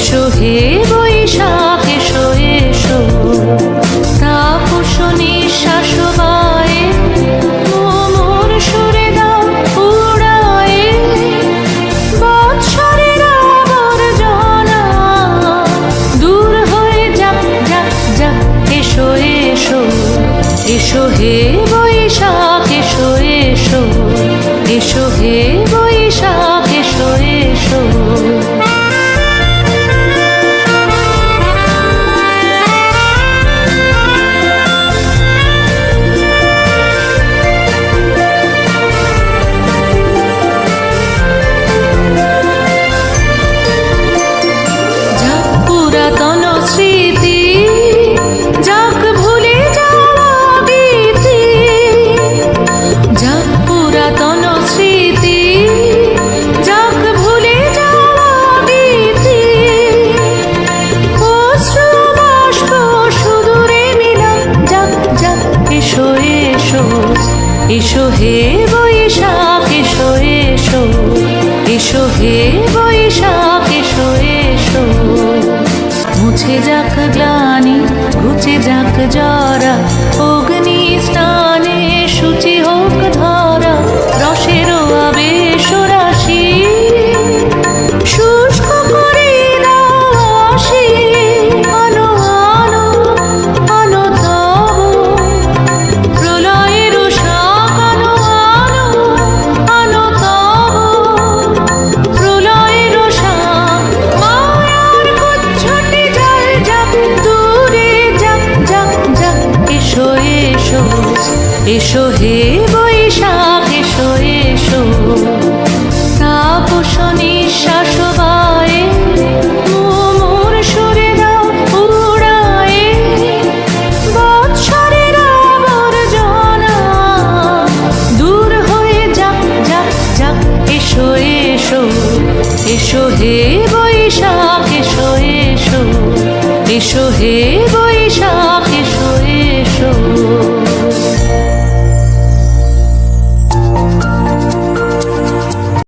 এসো, হে বৈশাখ, এসো এসো। তাপস নিঃশ্বাস বায়ে মোর সুরে দাও, উড়ায়ে। দূর হয়ে যাক যাক যাক, এসো এসো। এসো, হে বৈশাখ, এসো এসো। এসো, হে এসো হে বৈশাখ, এসো এসো। এসো হে বৈশাখ, এসো এসো। মুছে যাক গ্লানি ঘুচে যাক জরা, অগ্নি এসো হে বৈশাখ, এসো এসো। তাপস নিঃশ্বাস বায়ে মোর সুরে দাও উড়ায়ে। বৎসরের আবর্জনা, দূর হয়ে যাক যাক যাক এসো হে বৈশাখ, এসো এসো। এসো হে